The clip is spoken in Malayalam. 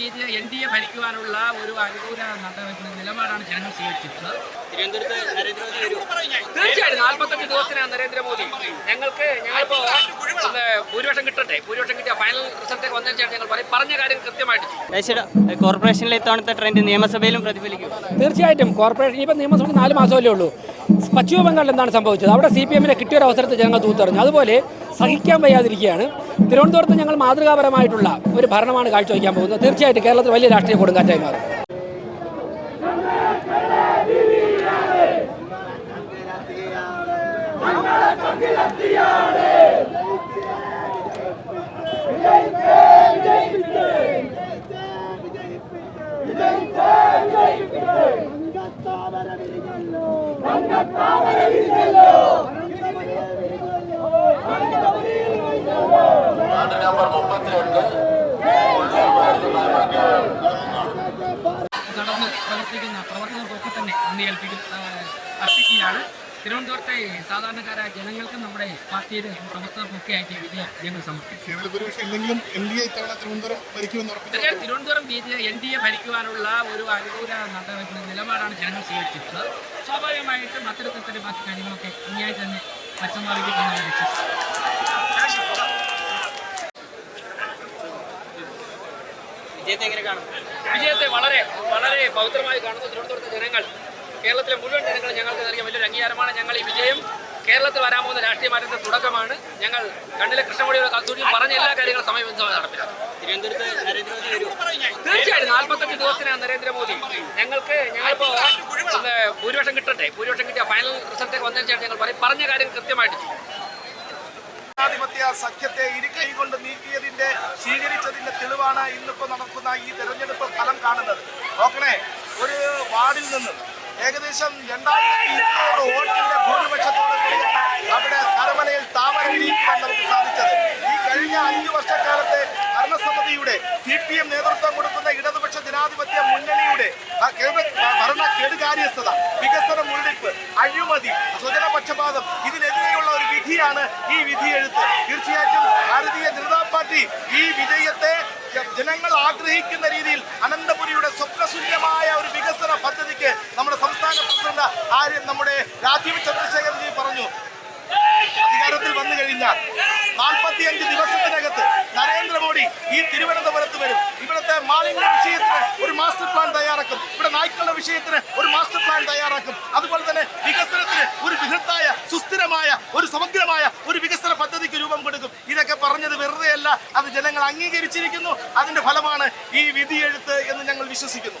B J N D A ഭരിക്കുവാനുള്ള ഒരു അനുകൂല നിലപാടാണ് ജനങ്ങൾ സ്വീകരിച്ചിട്ടുള്ളത്. തിരുവനന്തപുരത്ത് നരേന്ദ്രമോദി തീർച്ചയായിട്ടും നാൽപ്പത്തഞ്ച് ദിവസത്തിനാണ് നരേന്ദ്രമോദി. ഞങ്ങൾക്ക് ഞങ്ങളിപ്പോ ഭൂരിപക്ഷം കിട്ടട്ടെ. ഭൂരിപക്ഷം കിട്ടിയ ഫൈനൽ റിസൾട്ട് വന്നതിന് ശേഷം ഞങ്ങൾ പറയും. പറഞ്ഞ കാര്യം കൃത്യമായിട്ട് കോർപ്പറേഷനിലെ ഇത്തവണത്തെ ട്രെൻഡ് നിയമസഭയിലും പ്രതിഫലിക്കും. തീർച്ചയായിട്ടും. കോർപ്പറേഷൻ ഇപ്പം നിയമസഭ നാല് മാസമല്ലേ ഉള്ളൂ. പശ്ചിമ ബംഗാളിൽ എന്താണ് സംഭവിച്ചത് അവിടെ സി പി എമ്മിനെ കിട്ടിയൊരു അവസരത്തിൽ ജനങ്ങൾ തൂത്തറിഞ്ഞു അതുപോലെ സഹിക്കാൻ വയ്യാതിരിക്കുകയാണ് തിരുവനന്തപുരത്ത് ഞങ്ങൾ മാതൃകാപരമായിട്ടുള്ള ഒരു ഭരണമാണ് കാഴ്ചവെക്കാൻ പോകുന്നത് തീർച്ചയായിട്ടും കേരളത്തിൽ വലിയ രാഷ്ട്രീയ കൊടുങ്കാറ്റായി മാറും നടന്ന് പ്രവർത്തിക്കുന്ന പ്രവർത്തകർക്കൊക്കെ തന്നെ നന്ദി കൽപ്പിക്കുന്ന അർപ്പിക്കുകയാണ് തിരുവനന്തപുരത്തെ സാധാരണക്കാരായ ജനങ്ങൾക്കും നമ്മുടെ പാർട്ടിയുടെ പ്രവർത്തകർക്കൊക്കെ ആയിട്ട് വിജയ ഞങ്ങൾ സമർപ്പിക്കും. Thiruvananthapuram B J N D A ഭരിക്കുവാനുള്ള ഒരു അനുകൂല നടപടി നിലപാടാണ് ജനങ്ങൾ സ്വീകരിച്ചിട്ടുള്ളത്. സ്വാഭാവികമായിട്ടും അത്തരത്തിൽ തന്നെ ബാക്കി കാര്യങ്ങളൊക്കെ ഇനിയായി തന്നെ ലക്ഷ്യം. വിജയത്തെ എങ്ങനെ കാണും വിജയത്തെ വളരെ വളരെ പൗത്രമായി കാണുന്ന തിരുവനന്തപുരത്തെ ജനങ്ങൾ. കേരളത്തിലെ മുഴുവൻ ജനങ്ങൾ ഞങ്ങൾക്ക് നൽകിയ വലിയൊരു അംഗീകാരമാണ്. ഞങ്ങൾ ഈ വിജയം കേരളത്തിൽ വരാൻ പോകുന്ന രാഷ്ട്രീയ മാറ്റത്തിന്റെ തുടക്കമാണ്. ഞങ്ങൾ കണ്ണിലെ കൃഷ്ണമണിയുടെ കസ്തൂരി പറഞ്ഞ എല്ലാ കാര്യങ്ങളും സമയബന്ധമായി നടപ്പിലാക്കും. തീർച്ചയായിട്ടും നാൽപ്പത്തഞ്ച് ദിവസത്തിനാണ് നരേന്ദ്രമോദി. ഞങ്ങൾക്ക് ഞങ്ങളിപ്പോ ഭൂരിപക്ഷം കിട്ടട്ടെ. ഭൂരിപക്ഷം കിട്ടിയ ഫൈനൽ റിസൾട്ടൊക്കെ വന്നതിന് ശേഷം ഞങ്ങൾ പറയും. പറഞ്ഞ കാര്യം കൃത്യമായിട്ട് ചെയ്യും. ജനാധിപത്യ സഖ്യത്തെ ഇരുകൈ കൊണ്ട് നീക്കിയതിന്റെ സ്വീകരിച്ചതിന്റെ തെളിവാണ് ഇന്നിപ്പോ നടക്കുന്ന ഈ തെരഞ്ഞെടുപ്പ് ഫലം കാണുന്നത്. നോക്കണേ ഒരു വാർഡിൽ നിന്നും ഏകദേശം രണ്ടായിരത്തി ഇരുന്നൂറ് വോട്ടിന്റെ ഭൂരിപക്ഷത്തോടെ അവിടെ കരമനയിൽ താമരം നമുക്ക് സാധിച്ചത്. ഈ കഴിഞ്ഞ അഞ്ചു വർഷക്കാലത്തെ ഭരണസമിതിയുടെ സി പി എം നേതൃത്വം കൊടുക്കുന്ന ഇടതുപക്ഷ ജനാധിപത്യ മുന്നണിയുടെ ഭരണ കെടുകാര്യസ്ഥത വികസന മുരടിപ്പ് അഴിമതി സ്വജനപക്ഷപാതം ഇതിനെതിരെയുള്ള ഒരു വിധിയാണ് ഈ വിധിയെഴുത്ത്. തീർച്ചയായിട്ടും ഭാരതീയ ജനതാ പാർട്ടി ഈ വിജയത്തെ ജനങ്ങൾ ആഗ്രഹിക്കുന്ന രീതിയിൽ അനന്തപുരിയുടെ സ്വപ്നശൂന്യമായ ഒരു വികസന പദ്ധതിക്ക് നമ്മുടെ സംസ്ഥാന പ്രസിഡന്റ് ആര്യം നമ്മുടെ രാജീവ് ചന്ദ്രശേഖരൻജി പറഞ്ഞു. അധികാരത്തിൽ വന്നു കഴിഞ്ഞാൽ നാൽപ്പത്തിയഞ്ച് ദിവസത്തിനകത്ത് നരേന്ദ്രമോദി ഈ തിരുവനന്തപുരത്ത് വരും. ഇവിടുത്തെ മാലിന്യ വിഷയത്തിന് ഒരു മാസ്റ്റർ പ്ലാൻ തയ്യാറാക്കും. ഇവിടെ നായ്ക്കളുടെ വിഷയത്തിന് ഒരു മാസ്റ്റർ പ്ലാൻ തയ്യാറാക്കും അതുപോലെ തന്നെ വികസനത്തിന് ഒരു ബൃഹത്തായ സുസ്ഥിരമായ ഒരു സമഗ്രമായ ഒരു വികസന പദ്ധതിക്ക് രൂപം കൊടുക്കും ഇതൊക്കെ പറഞ്ഞത് വെറുതെയല്ല അത് ജനങ്ങൾ അംഗീകരിച്ചിരിക്കുന്നു. അതിന്റെ ഫലമാണ് ഈ വിധിയെഴുത്ത് എന്ന് ഞങ്ങൾ വിശ്വസിക്കുന്നു.